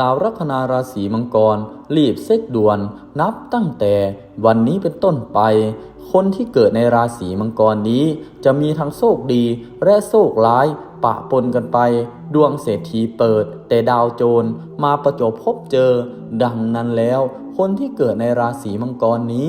สาวลัคนาราศีมังกร รีบเซ็กด่วน นับตั้งแต่วันนี้เป็นต้นไป คนที่เกิดในราศีมังกรนี้ จะมีทั้งโชคดีและโชคร้ายปะปนกันไป ดวงเศรษฐีเปิด แต่ดาวโจรมาประจบพบเจอ ดังนั้นแล้ว คนที่เกิดในราศีมังกรนี้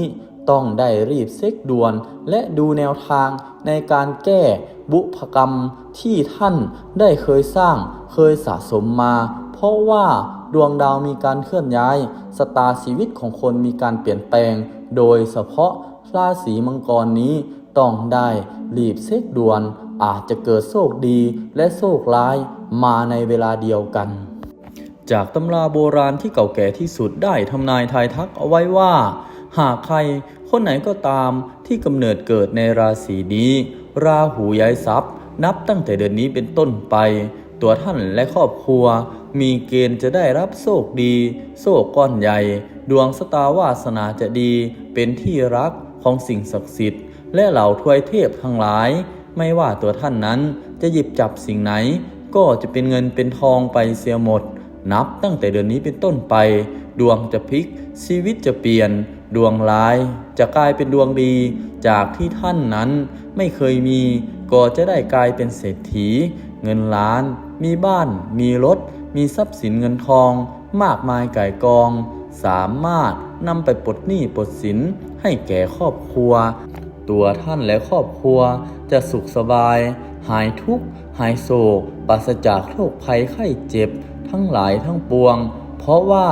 ต้องได้รีบเซ็กด่วน และดูแนวทางในการแก้บุพกรรมที่ท่านได้เคยสร้างเคยสะสมมา เพราะว่าดวงดาวมีการเคลื่อนย้ายสตาชีวิตของคนมีการเปลี่ยนแปลง โดยเฉพาะราศีมังกรนี้ต้องได้รีบเซ็กด่วน อาจจะเกิดโชคดีและโชคร้ายมาในเวลาเดียวกัน จากตำราโบราณที่เก่าแก่ที่สุดได้ทำนายทายทักเอาไว้ว่า หากใครคนไหนก็ตามที่กำเนิดเกิดในราศีนี้ ราหูย้ายทรัพย์ นับตั้งแต่เดือนนี้เป็นต้นไป ตัวท่านและครอบครัว มีเกณฑ์จะได้รับโชคดี โชคก้อนใหญ่ ดวงสตาวาสนาจะดี เป็นที่รักของสิ่งศักดิ์สิทธิ์ และเหล่าทวยเทพทั้งหลาย ไม่ว่าตัวท่านนั้นจะหยิบจับสิ่งไหน ก็จะเป็นเงินเป็นทองไปเสียหมด นับตั้งแต่เดือนนี้เป็นต้นไป ดวงจะพลิก ชีวิตจะเปลี่ยน ดวงร้ายจะกลายเป็นดวงดี จากที่ท่านนั้นไม่เคยมี ก็จะได้กลายเป็นเศรษฐี เงินล้าน มีบ้าน มีรถ มีทรัพย์สินเงินทองมากมายก่ายกอง สามารถนำไปปลดหนี้ปลดสินให้แก่ครอบครัว ตัวท่านและครอบครัวจะสุขสบาย หายทุกข์ หายโศกปราศจากโรคภัยไข้เจ็บ ทั้งหลายทั้งปวง เพราะว่า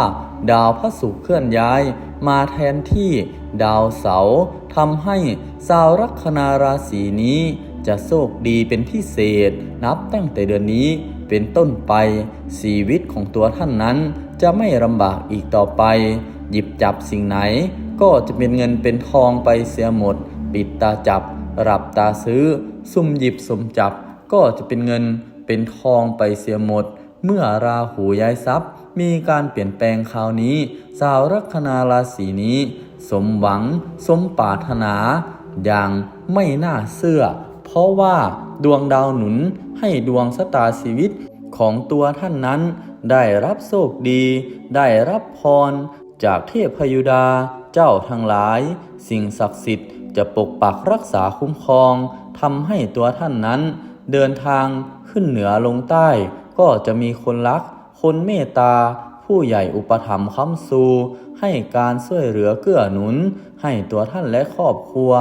ดาวพระศุกร์เคลื่อนย้าย มาแทนที่ดาวเสาร์ทำให้ชาวลัคนาราศีนี้จะโชคดีเป็นพิเศษนับตั้งแต่เดือนนี้ เป็นต้นไป ชีวิตของตัวท่านนั้น จะไม่ลำบากอีกต่อไป หยิบจับสิ่งไหน ก็จะเป็นเงินเป็นทองไปเสียหมด ปิดตาจับหลับตาซื้อ ซุ่มหยิบสุ่มจับ ก็จะเป็นเงินเป็นทองไปเสียหมด เมื่อราหูย้ายทรัพย์ มีการเปลี่ยนแปลงคราวนี้ชาวลัคนาราศีนี้ สมหวัง สมปรารถนา อย่างไม่น่าเชื่อ เพราะว่าดวงดาวหนุนให้ดวงชะตาชีวิตของตัวท่านนั้น ได้รับโชคดี ได้รับพร จากเทพยุดาเจ้าทั้งหลาย สิ่งศักดิ์สิทธิ์จะปกปักรักษาคุ้มครองทำให้ตัวท่านนั้น เดินทางขึ้นเหนือลงใต้ ก็จะมีคนรัก คนเมตตา ผู้ใหญ่อุปถัมภ์ค้ำซู ให้การช่วยเหลือเกื้อหนุน ให้ตัวท่านและครอบครัว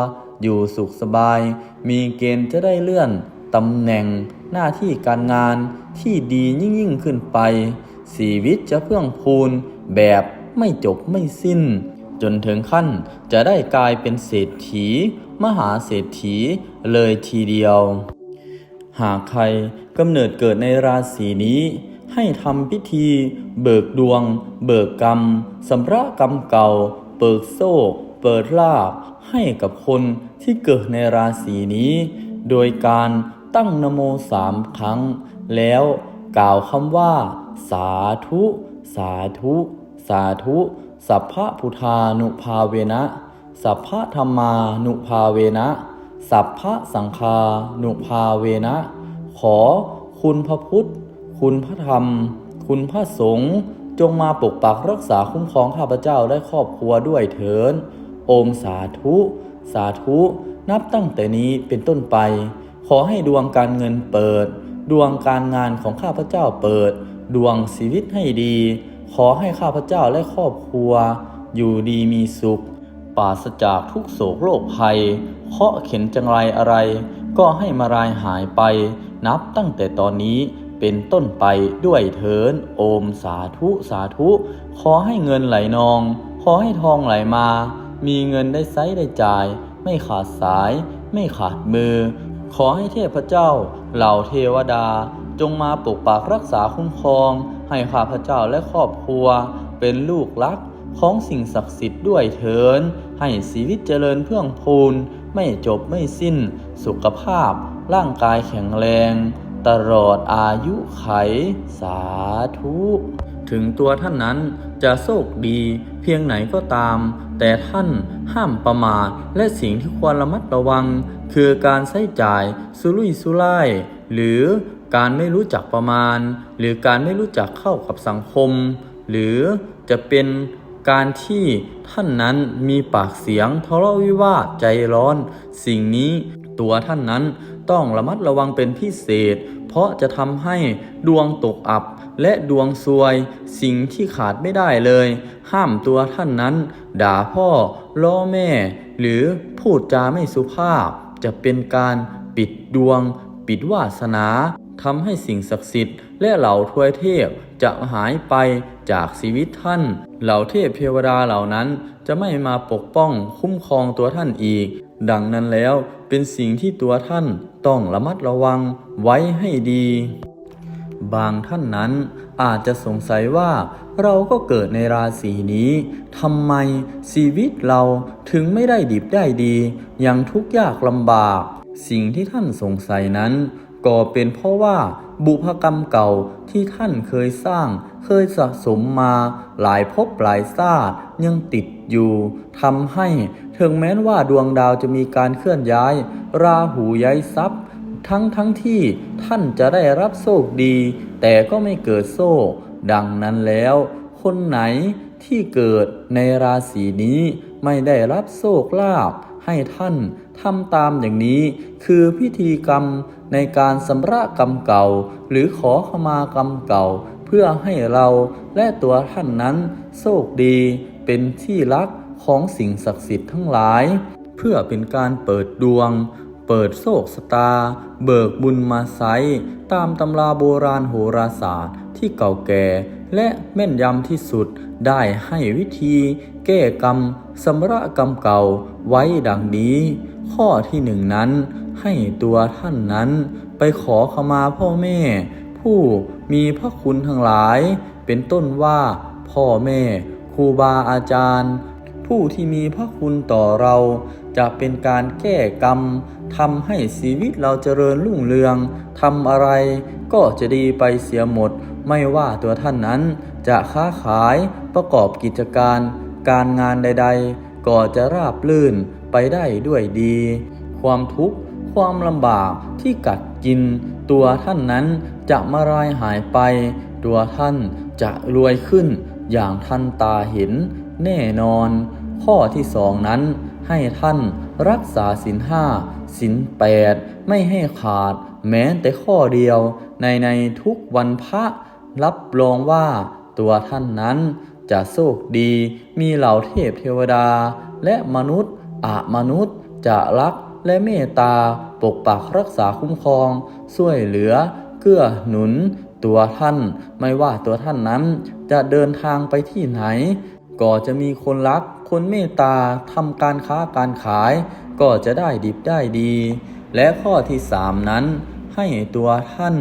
อยู่สุขสบาย มีเกณฑ์จะได้เลื่อนตำแหน่งหน้าที่การงานที่ดียิ่งยิ่งขึ้นไปชีวิตจะเพื่องพูนแบบไม่จบไม่สิ้น จนถึงขั้นจะได้กลายเป็นเศรษฐี มหาเศรษฐีเลยทีเดียว หากใครกำเนิดเกิดในราศีนี้ ให้ทำพิธีเบิกดวง เบิกกรรมสำระกรรมเก่า เปิดโซ่ เปิดลาภให้กับคนที่เกิดในราศีนี้ โดยการตั้งนโมสามครั้ง แล้วกล่าวคำว่า สาธุ สาธุ สาธุ สัพพะพุทานุภาเวนะ สัพพะธรรมานุภาเวนะ สัพพะสังฆานุภาเวนะ ขอคุณพระพุทธ คุณพระธรรม คุณพระสงฆ์จงมาปกปักรักษาคุ้มครองข้าพเจ้าและครอบครัวด้วยเถิน อมสาธุ สาธุ นับตั้งแต่นี้เป็นต้นไป ขอให้ดวงการเงินเปิด ดวงการงานของข้าพเจ้าเปิด ดวงชีวิตให้ดี ขอให้ข้าพเจ้าและครอบครัว อยู่ดีมีสุขปราศจากทุกโศกโรคภัย เคาะเข็นจังไรอะไร ก็ให้มารายหายไป นับตั้งแต่ตอนนี้เป็นต้นไปด้วยเถินโอมสาธุสาธุ ขอให้เงินไหลนอง ขอให้ทองไหลมา มีเงินได้ใช้ได้จ่าย ไม่ขาดสาย ไม่ขาดมือ ขอให้เทพเจ้า เหล่าเทวดา จงมาปกปักรักษาคุ้มครอง ให้ข้าพเจ้าและครอบครัว เป็นลูกรักของสิ่งศักดิ์สิทธิ์ด้วยเถิน ให้ชีวิตเจริญเพื่องพูน ไม่จบไม่สิ้น สุขภาพ ร่างกายแข็งแรง ตลอดอายุไข สาธุ ถึงตัวท่านนั้นจะโชคดีเพียงไหนก็ตาม แต่ท่านห้ามประมาทและสิ่งที่ควรระมัดระวัง คือการใช้จ่ายสุรุ่ยสุร่าย หรือการไม่รู้จักประมาณ หรือการไม่รู้จักเข้ากับสังคม หรือจะเป็นการที่ท่านนั้นมีปากเสียงทะเลาะวิวาทใจร้อน สิ่งนี้ตัวท่านนั้นต้องระมัดระวังเป็นพิเศษ เพราะจะทำให้ดวงตกอับ และดวงซวย สิ่งที่ขาดไม่ได้เลย ห้ามตัวท่านนั้น ด่าพ่อ ล้อแม่ หรือพูดจาไม่สุภาพ จะเป็นการปิดดวง ปิดวาสนาทำให้สิ่งศักดิ์สิทธิ์และเหล่าทวยเทพจะหายไปจากชีวิตท่าน เหล่าเทพเทวดาเหล่านั้นจะไม่มาปกป้องคุ้มครองตัวท่านอีก ดังนั้นแล้วเป็นสิ่งที่ตัวท่านต้องระมัดระวังไว้ให้ดี บางท่านนั้นอาจจะสงสัยว่าเราก็เกิดในราศีนี้ทำไมชีวิตเราถึงไม่ได้ดิบได้ดี ยังทุกข์ยากลำบาก สิ่งที่ท่านสงสัยนั้น ก็เป็นเพราะว่าบุพกรรมเก่าที่ท่านเคยสร้าง เคยสะสมมาหลายภพหลายชาติยังติดอยู่ทำให้ถึงแม้นว่าดวงดาวจะมีการเคลื่อนย้าย ราหูย้ายทรัพย์ ทั้งทั้งที่ท่านจะได้รับโชคดี แต่ก็ไม่เกิดโชคดังนั้นแล้ว คนไหนที่เกิดในราศีนี้ไม่ได้รับโชคลาภให้ท่านทำตามอย่างนี้ คือพิธีกรรมในการสำระกรรมเก่า หรือขอขมากรรมเก่า เพื่อให้เราและตัวท่านนั้นโชคดีเป็นที่รักของสิ่งศักดิ์สิทธิ์ทั้งหลาย เพื่อเป็นการเปิดดวง เปิดโชคสตา เบิกบุญมาไซตามตำราโบราณโหราศาสตร์ที่เก่าแก่ และแม่นยำที่สุดได้ให้วิธีแก้กรรมสำระกรรมเก่าไว้ดังนี้ ข้อที่หนึ่งนั้น ให้ตัวท่านนั้นไปขอขมาพ่อแม่ ผู้มีพระคุณทั้งหลาย เป็นต้นว่าพ่อแม่ครูบาอาจารย์ ผู้ที่มีพระคุณต่อเรา จะเป็นการแก้กรรม ทำให้ชีวิตเราเจริญรุ่งเรืองทำอะไรก็จะดีไปเสียหมด ไม่ว่าตัวท่านนั้น จะค้าขายประกอบกิจการ การงานใด ๆ ก็จะราบลื่นไปได้ด้วยดี ความทุกข์ความลำบากที่กัดกิน ตัวท่านนั้นจะมารายหายไป ตัวท่านจะรวยขึ้นอย่างทันตาเห็นแน่นอน ข้อที่สองนั้นให้ท่าน รักษาศีลห้าศีลแปดไม่ให้ขาด แม้แต่ข้อเดียว ในในทุกวันพระ รับรองว่าตัวท่านนั้นจะโชคดีมีเหล่าเทพเทวดา และมนุษย์อะมนุษย์จะรักและเมตตาปกปักรักษาคุ้มครองช่วยเหลือ เกื้อหนุน ตัวท่าน ไม่ว่าตัวท่านนั้น จะเดินทางไปที่ไหน ก็จะมีคนรัก คนเมตตาทำการค้าการขาย ก็จะได้ดิบได้ดี และข้อที่สามนั้น ให้ตัวท่าน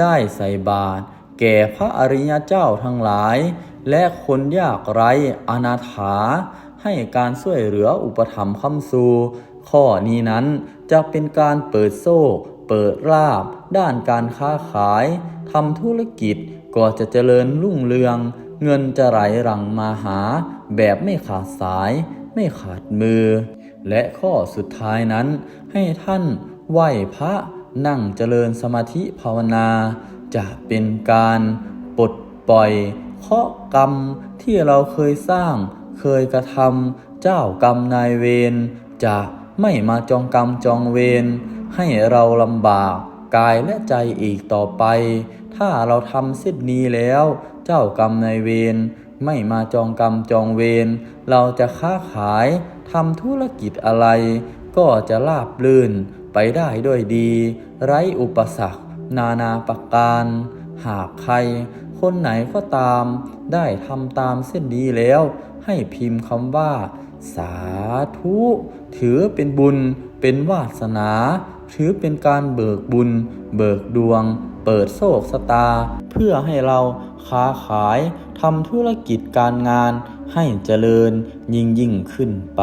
ได้ใส่บาตรแก่พระอริยเจ้าทั้งหลาย และคนยากไร้อนาถา ให้การช่วยเหลืออุปถัมภ์คำสูข้อนี้นั้นจะเป็นการเปิดโซ่เปิดราบ ด้านการค้าขายทำธุรกิจก็จะเจริญรุ่งเรือง เงินจะไหลหลังมาหาแบบไม่ขาดสาย ไม่ขาดมือ และข้อสุดท้ายนั้น ให้ท่านไหว้พระนั่งเจริญสมาธิภาวนา จะเป็นการปลดปล่อยเคราะห์กรรมที่เราเคยสร้าง เคยกระทำเจ้ากรรมนายเวรจะไม่มาจองกรรมจองเวรให้เราลำบากกายและใจอีกต่อไป ถ้าเราทำเส้นนี้แล้ว เจ้ากรรมในเวรไม่มาจองกรรมจองเวรเราจะค้าขายทำธุรกิจอะไร ก็จะราบลื่นไปได้ด้วยดี ไร้อุปสรรค นานาประการ หากใคร คนไหนก็ตาม ได้ทำตามเส้นนี้แล้ว ให้พิมพ์คำว่า สาธุ ถือเป็นบุญ เป็นวาสนา ถือเป็นการเบิกบุญ เบิกดวง เปิดโชคสตา เพื่อให้เรา ค้าขายทำธุรกิจการงานให้เจริญยิ่งยิ่งขึ้นไป